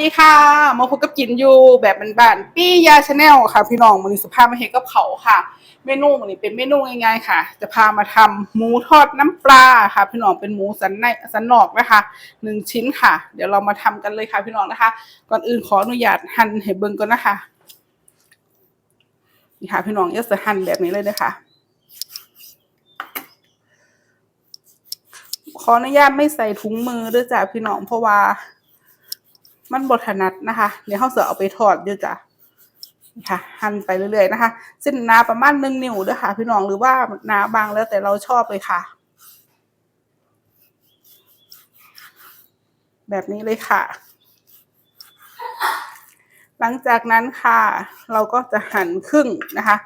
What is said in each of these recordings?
ดีค่ะ มาพบกับกินอยู่แบบบ้านๆปี้ยาชาแนลค่ะ พี่น้องมันนี้สภาพมาเห็นกับเขาค่ะ เมนูมันนี้เป็นเมนูง่ายๆค่ะ จะพามาทำหมูทอดน้ำปลาค่ะ พี่น้องเป็นหมูสันในสันนอกนะคะหนึ่งชิ้นค่ะ เดี๋ยวเรามาทำกันเลยค่ะพี่น้องนะคะ ก่อนอื่นขออนุญาตหั่นให้เบิ่งก่อนนะคะนี่ค่ะพี่น้องจะหั่นแบบนี้เลยนะคะขออนุญาตไม่ใส่ถุงมือด้วยจ้ะพี่น้องเพราะว่า มันบดถนัดนะคะ เดี๋ยวเขาเสือเอาไปทอดด้วยจ้ะนี่ค่ะหั่นไปเรื่อยๆนะคะ เส้นหนาประมาณหนึ่งนิ้วด้วยค่ะ พี่น้องหรือว่าหนาบางแล้วแต่เราชอบเลยค่ะ แบบนี้เลยค่ะ หลังจากนั้นค่ะ เราก็จะหั่นครึ่งนะคะ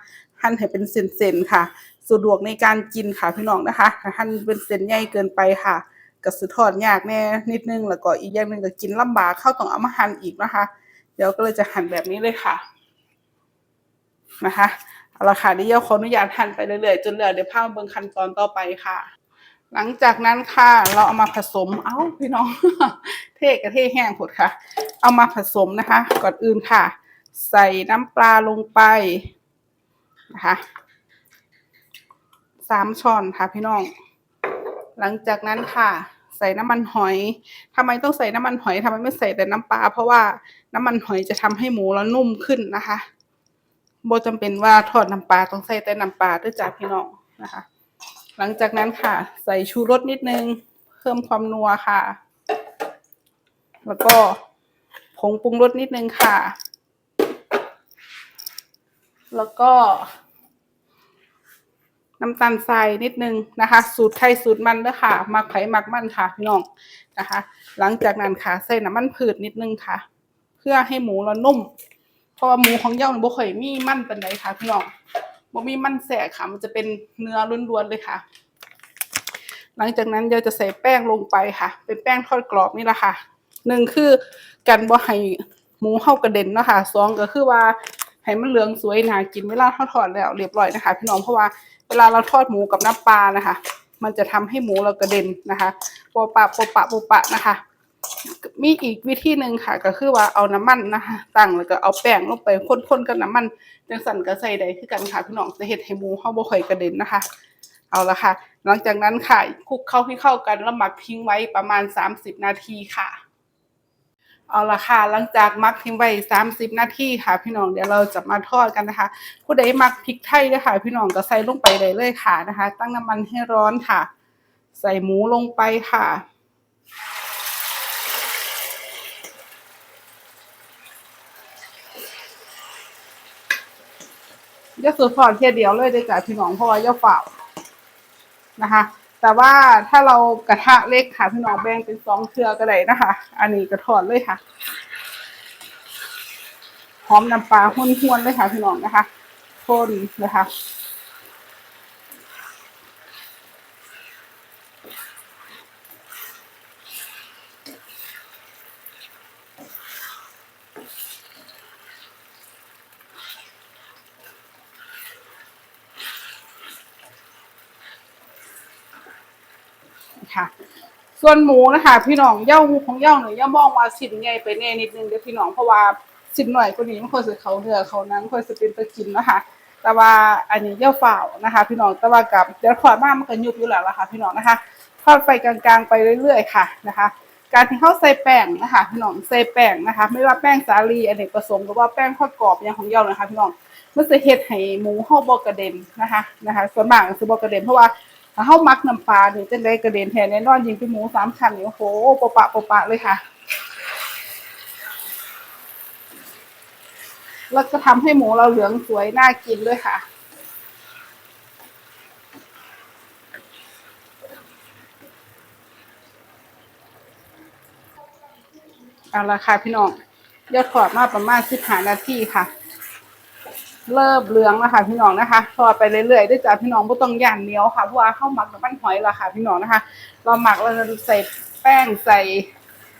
หั่นให้เป็นเส้นๆค่ะ สะดวกในการกินค่ะพี่น้องนะคะหั่นเป็นเส้นใหญ่เกินไปค่ะ ก็สิทอดยากแน่นิดนึงแล้วก็อีกอย่างหนึ่งก็กินลำบากเข้าต้องเอามาหั่นอีกนะคะ เดี๋ยวก็เลยจะหั่นแบบนี้เลยค่ะนะคะเอาละค่ะเดี๋ยวขออนุญาตหั่นไปเรื่อยๆจนเหลือเดี๋ยวพามาเบิ่งขั้นตอนต่อไปค่ะ หลังจากนั้นค่ะ เราเอามาผสม เอ้าพี่น้อง เทกับเทแห้งผดค่ะ เอามาผสมนะคะ ก่อนอื่นค่ะ ใส่น้ำปลาลงไปนะคะสามช้อนค่ะพี่น้อง หลังจากนั้นค่ะ ส่น้ำมันหอยทำไมต้องใส่น้ำมันหอยทำไมไม่ใส่แต่น้ำปลาเพราะว่าน้ำมันหอยจะทำให้หมูเรานุ่มขึ้นนะคะโบจำเป็นว่าทอดน้ำปลาต้องใส่แต่น้ำปลาด้วยจ้าพี่น้องนะคะ หลังจากนั้นค่ะ ใส่ชูรสนิดนึง เพิ่มความนัวค่ะ แล้วก็ผงปรุงรสนิดนึงค่ะ แล้วก็ น้ำตาลทรายนิดนึงนะคะ สูตรไทยสูตรมันเด้อค่ะมักไผ่มักมันค่ะพี่น้องนะคะ หลังจากนั้นค่ะใส่น้ำมันพืชนิดนึงค่ะ เพื่อให้หมูเรานุ่ม เพราะว่าหมูของเย่าเนี่ยบ่ค่อยมีมันเปานใดค่ะพี่น้องบ่มีมันแสกค่ะ มันจะเป็นเนื้อล้วนๆเลยค่ะ หลังจากนั้นเดี๋ยวจะใส่แป้งลงไปค่ะ เป็นแป้งทอดกรอบนี่แหละค่ะหนึ่งคือกันบ่ให้หมูเข้ากระเด็นเนาะคะสองก็คือว่าให้มันเหลืองสวยน่ากินเวลาทอดทอดแล้วเรียบร้อยนะคะ พี่น้องเพราะว่า วลาเราทอดหมูกับน้ำปลานะคะ มันจะทำให้หมูเรากระเด็นนะคะโปะปะโปะปะโปะปะนะคะ มีอีกวิธีหนึ่งค่ะ ก็คือว่าเอาน้ำมันนะคะตั้งแล้วก็เอาแป้งลงไปคนๆกับน้ำมันจังสั่นก็ใส่ได้คือกันค่ะพี่น้องจะเฮ็ดให้หมูเฮาบ่ค่อยกระเด็นนะคะ เอาละค่ะ หลังจากนั้นค่ะคลุกเข้าให้เข้ากันแล้วหมักทิ้งไว้ประมาณ 30 นาทีค่ะ เอาละค่ะหลังจากมักทิ้งไว้30นาทีค่ะ พี่น้องเดี๋ยวเราจะมาทอดกันนะคะผู้ใดมักพริกไทยนะคะพี่น้องก็ใส่ลงไปได้เลยค่ะนะคะ ตั้งน้ำมันให้ร้อนค่ะ ใส่หมูลงไปค่ะย่าสูทอดเทียเดียวเลยเด้จ้ะพี่น้องเพราะว่าย่าเฝ้านะคะ แต่ว่าถ้าเรากระทะเล็กค่ะพี่น้องแบ่งเป็นสองเทือก็ได้นะคะ อันนี้ก็ถอดเลยค่ะหอมน้ำปลาห้วนๆเลยค่ะพี่น้องนะคะคนนะคะ ค่ะ ส่วนหมูนะคะพี่น้องเย่าหมูของเย่าเนี่ยย่ามองว่าสิ้นใหญ่ไปแน่นิดนึงเด้อพี่น้องเพราะว่าสิ้นหน่อยกว่านี้มันควรจะเขาเนื้อเขานังควรจะเป็นตะกินนะคะแต่ว่าอันนี้เย่าเปล่านะคะ พี่น้องแต่ว่ากับเดี๋ยวทอดมากมันก็ยุบอยู่แล้วล่ะค่ะ พี่น้องนะคะทอดไปกลางๆไปเรื่อยๆค่ะนะคะ การที่เข้าใส่แป้งนะคะพี่น้องใส่แป้งนะคะ ไม่ว่าแป้งสาลีอเนกประสงค์หรือว่าแป้งทอดกรอบอย่างของเย่านะคะพี่น้องมันจะเฮ็ดให้หมูเฮาบกระเด็นนะคะนะคะ ส่วนมากก็คือบกระเด็นเพราะว่า ถ้าเฮามักน้ำปลานี่จังได๋กระเด็นแท้แน่นอนยิงเป็นหมูสามชั้นนี่โอ้โหโปะปะโปะปะเลยค่ะ แล้วก็ทำให้หมูเราเหลืองสวยน่ากินด้วยค่ะเอาละค่ะพี่น้องยอดขอดมาประมาณสิบห้านาทีค่ะ เริ่มเหลืองแล้วค่ะพี่น้องนะคะทอดไปเรื่อยๆได้จ้ะพี่น้องไม่ต้องย่านเหนียวค่ะเพราะว่าข้าวหมักกับมันหอยและค่ะ พี่น้องนะคะ เราหมักเราจะใส่แป้งใส่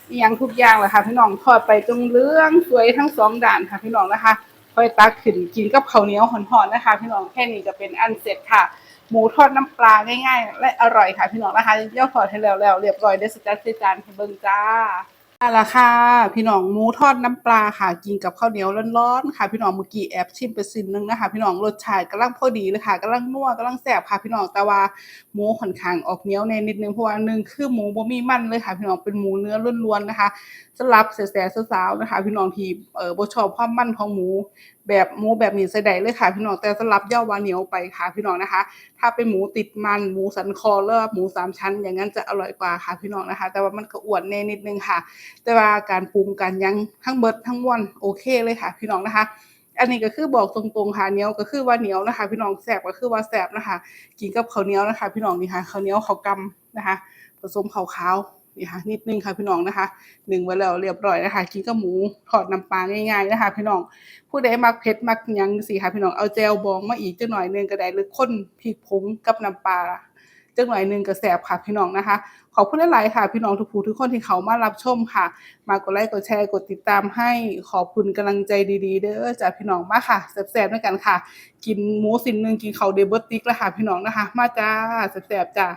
อิหยังทุกอย่างเลยค่ะ พี่น้องทอดไปจนเหลืองสวยทั้งสองด่านค่ะ พี่น้องนะคะค่อยตักขึ้นกินกับข้าวเหนียวหอนๆนะคะ พี่น้องแค่นี้จะเป็นอันเสร็จค่ะ หมูทอดน้ำปลาง่ายๆ และอร่อยค่ะ พี่น้องนะคะย่อทอดให้แล้วแล้วเรียบร้อยได้สจัดสจานให้เบิ่งจ้า อาละค่ะ พี่น้องหมูทอดน้ำปลาค่ะ กินกับข้าวเหนียวร้อนๆค่ะ พี่น้องเมื่อกี้แอบชิมไปสินหนึงนะคะ พี่น้องรสชาติกำลังพอดีเลยค่ะกำลังนัวกำลังแสบค่ะ พี่น้องแต่ว่าหมูค่อนข้างออกเหนียวในนิดนึงเพราะว่าหนึ่งคือหมูบ่มีมันเลยค่ะ พี่น้องเป็นหมูเนื้อล้วนๆนะคะสำหรับแสบๆสาวๆนะคะ พี่น้องที่เออบ่ชอบความมันของหมูแบบหมูแบบนี้ใส่ได้เลยค่ะพี่น้องแต่สำหรับย่าว่าเหนียวไปค่ะพี่น้องนะคะ ถ้าเป็นหมูติดมันหมูสันคอหรือว่าหมูสามชั้น อย่างนั้นจะอร่อยกว่าค่ะพี่น้องนะคะ แต่ว่ามันก็อ้วนแน่นิดนึงค่ะ แต่ว่าการปรุงการยังทั้งเบิดทั้งมวลโอเคเลยค่ะ พี่น้องนะคะ อันนี้ก็คือบอกตรงๆค่ะเหนียวก็คือว่าเหนียวนะคะ พี่น้องแซ่บก็คือว่าแซ่บนะคะกินกับข้าวเหนียวนะคะ พี่น้องนี่ค่ะข้าวเหนียวข้าวกำนะคะ ผสมข้าวขาว นี่ค่ะนิดนึงค่ะพี่น้องนะคะหนึ่งไว้แล้วเรียบร้อยนะคะกินกับหมูทอดน้ำปลาง่ายๆนะคะพี่น้องผู้ใดมักเผ็ดมักยังสิค่ะพี่น้องเอาแจวบองมาอีกจักหน่อยนึงก็ได้หรือข้นพริกผงกับน้ำปลาจักหน่อยนึงก็แซ่บค่ะพี่น้องนะคะ ขอบคุณหลายๆค่ะพี่น้องทุกผู้ทุกคนที่เขามารับชมค่ะ มากดไลค์กดแชร์กดติดตามให้ขอบคุณกำลังใจดีๆ เด้อจากพี่น้องมากค่ะแซ่บๆด้วยกันค่ะ กินหมูสิ้นหนึงกินเขาเดบิดติ๊กแล้วค่ะพี่น้องนะคะ มาจ้าแซ่บๆจ้า